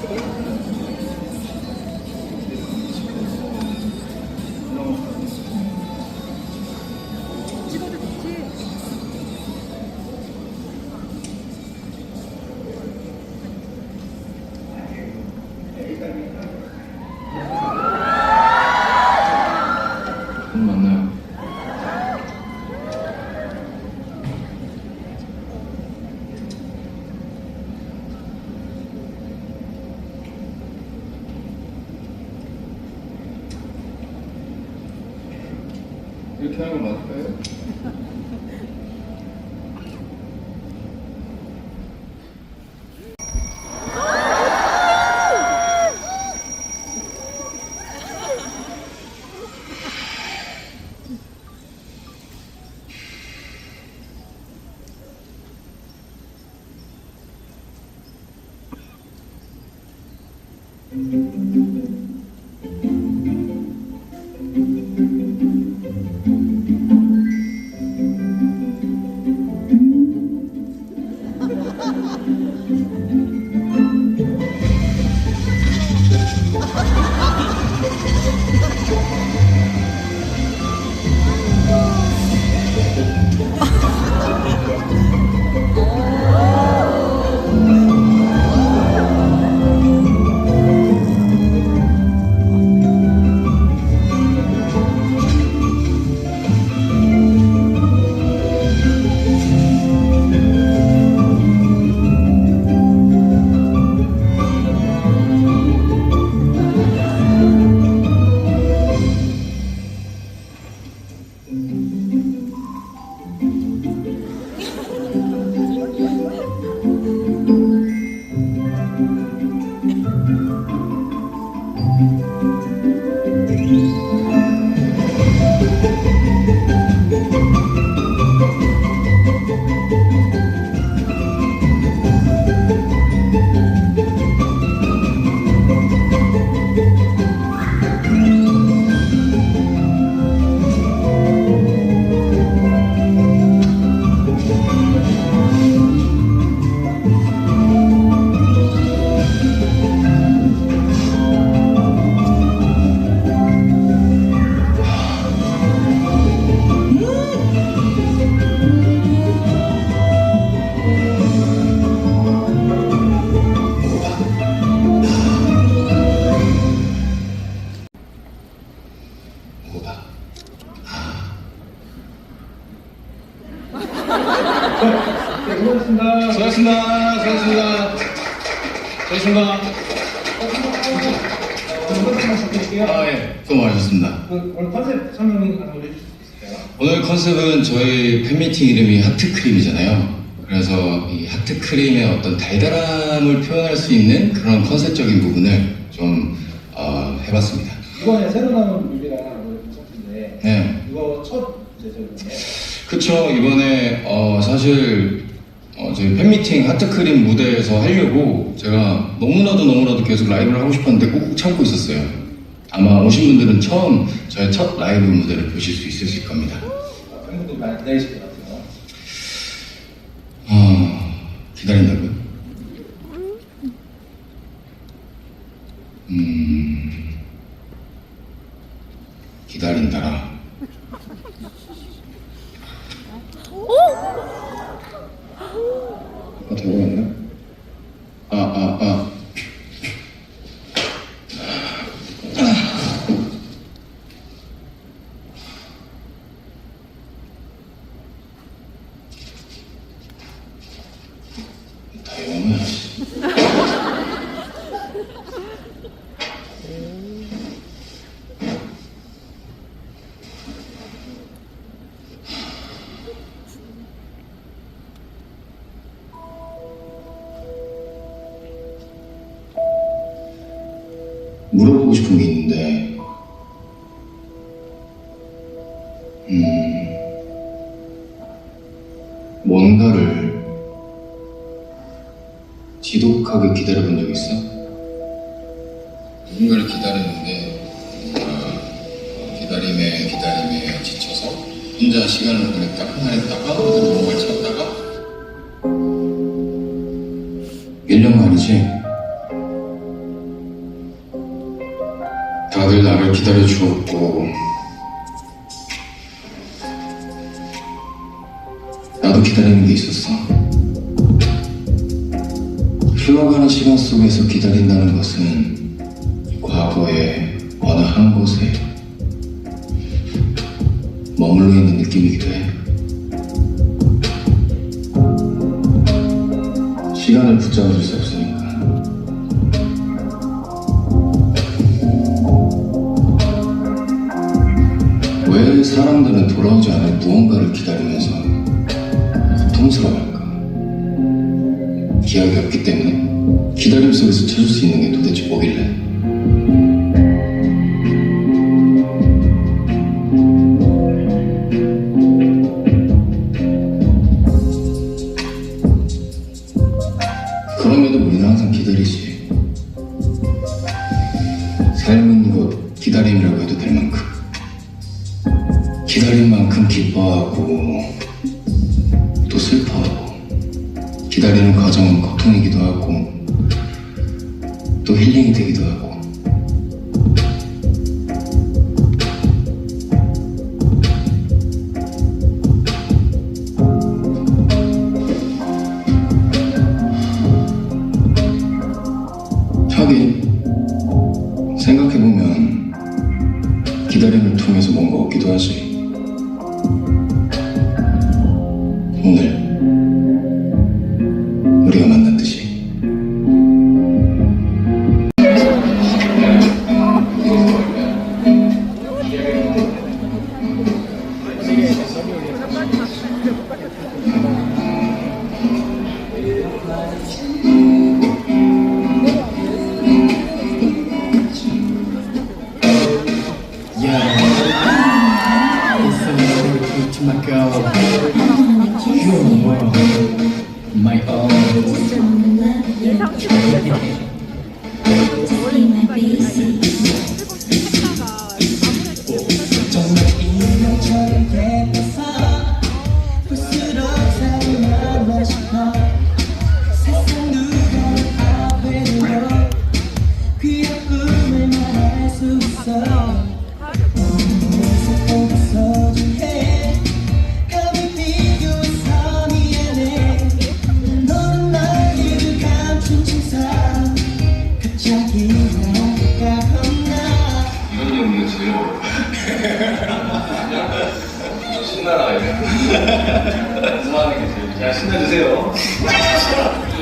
찍어 뭐 네, 고맙습니다. 수고하셨습니다. 수고하셨습니다. 수고하셨습니다. 컨셉 말씀 드릴게요. 아, 예. 수고 많으셨습니다. 그 오늘 컨셉 설명 하나 해주실 수 있을까요? 오늘 컨셉은 저희 팬미팅 이름이 하트크림이잖아요. 그래서 이 하트크림의 어떤 달달함을 표현할 수 있는 그런 컨셉적인 부분을 좀 어, 해봤습니다. 이번에 새로 나온 뮤비가 노래 콘서트인데 네. 이거 첫 제작인데 그쵸. 이번에 어, 사실 어, 저희 팬미팅 하트크림 무대에서 하려고 제가 너무나도 너무나도 계속 라이브를 하고 싶었는데 꾹꾹 참고 있었어요. 아마 오신 분들은 처음 저의 첫 라이브 무대를 보실 수 있으실 겁니다. 팬분들이 많이 기다리실 것 같아요. 어, 기다린다고요? 음, 기다린다라. 어, 되고 있나? 아, 아, 아. 다영아. 있는데, 음, 뭔가를 지독하게 기다려본 적 있어? 누군가를 기다렸는데, 뭔가 기다림에 기다림에 지쳐서 혼자 시간을 보냈다가 어디로 뭔가를 찾다가 1년 만이지? 다들 나를 기다려 주었고 나도 기다리는 게 있었어. 흘러가는 시간 속에서 기다린다는 것은 과거의 어느 한 곳에 머물러 있는 느낌이기도 해. 기다림 속에서 찾을 수 있는 게 도대체 뭐길래? 그럼에도 우리는 항상 기다리지. 삶은 곧 기다림이라고 해도 될 만큼. 기다린 만큼 기뻐하고 또 슬퍼하고 기다리는 과정은 고통이기도 하고 또 힐링이 되기도 하고. 하긴 생각해보면 기다림을 통해서 뭔가 얻기도 하지 my own. 누가 앞에도 그 예쁨을 말할 수 있어 좋아하는 게 제일 자, 신나주세요.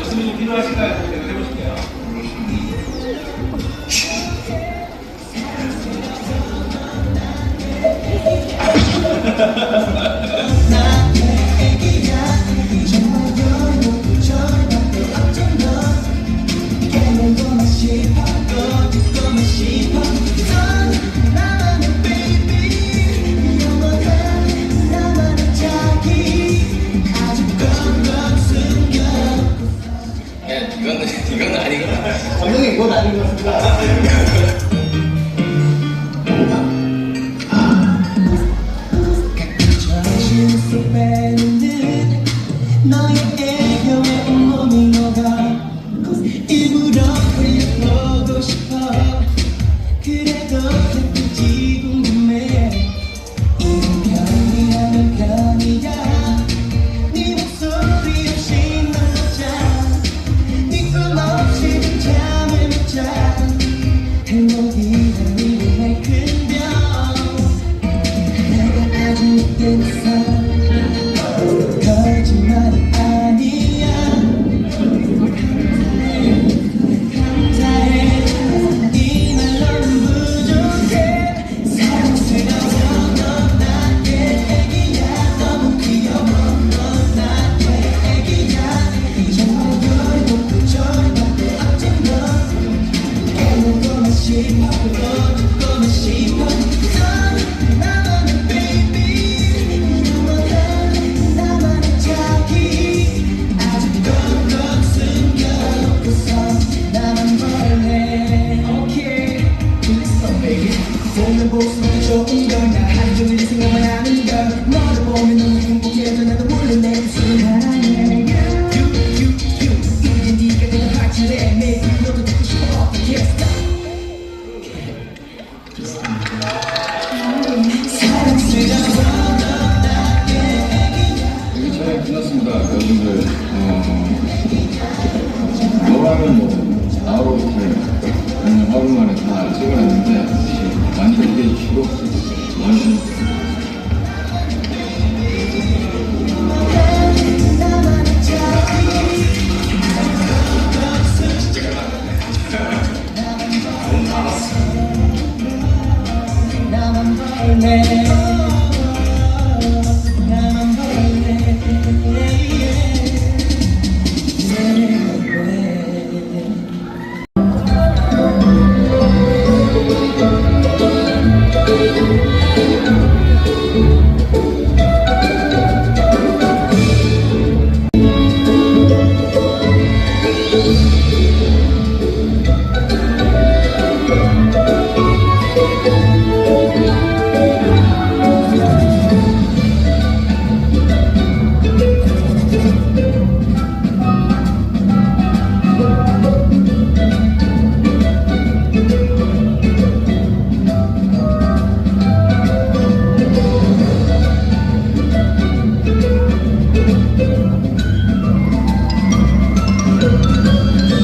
웃음이 필요하신가요? 계속 해보실게요. 야 system.